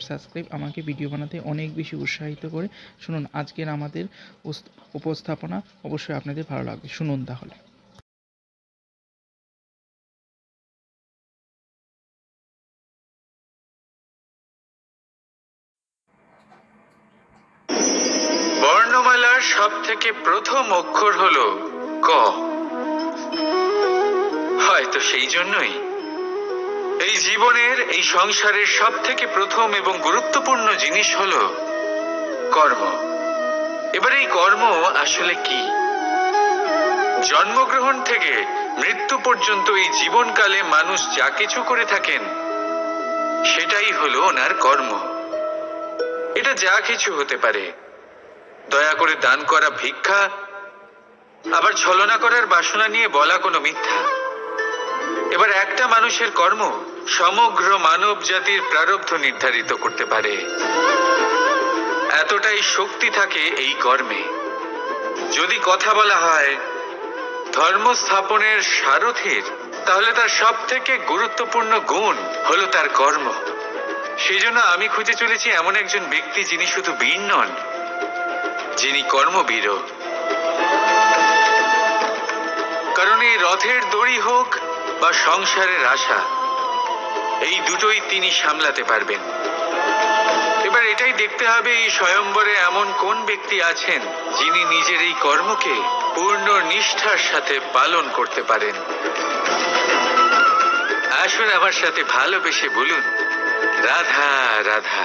Subscribe আমাকে video বানাতে অনেক বেশি উৎসাহিত করে। শুনুন, আজকের আমাদের উপস্থাপনা অবশ্যই আপনাদের ভালো লাগবে। শুনুন তাহলে। বর্ণমালার সব থেকে প্রথম অক্ষর হলো ক। হয়তো সেই জন্যই এই জীবনের, এই সংসারের সব থেকে প্রথম এবং গুরুত্বপূর্ণ জিনিস হলো কর্ম। এবার এই কর্ম আসলে কি? জন্মগ্রহণ থেকে মৃত্যু পর্যন্ত এই জীবনকালে মানুষ যা কিছু করে থাকেন, সেটাই হলো ওনার কর্ম। এটা যা কিছু হতে পারে। দয়া করে দান করা ভিক্ষা, আবার ছলনা করার বাসনা নিয়ে বলা কোনো মিথ্যা। এবার একটা মানুষের কর্ম সমগ্র মানব জাতির প্রারব্ধ নির্ধারিত করতে পারে। এতটাই শক্তি থাকে এই কর্মে। যদি কথা বলা হয় ধর্ম স্থাপনের সারথীর, তাহলে তার সব থেকে গুরুত্বপূর্ণ গুণ হলো তার কর্ম। সেই জন্য আমি খুঁজে চলেছি এমন একজন ব্যক্তি যিনি শুধু বীর নন, যিনি কর্মবীর কারণ এই রথের দড়ি হোক বা সংসারের আশা, এই দুটোই তিনি সামলাতে পারবেন। এবার এটাই দেখতে হবে এই স্বয়ম্বরে এমন কোন ব্যক্তি আছেন যিনি নিজের এই কর্মকে পূর্ণ নিষ্ঠার সাথে পালন করতে পারেন। আসুন আমার সাথে ভালোবেসে বলুন, রাধা রাধা।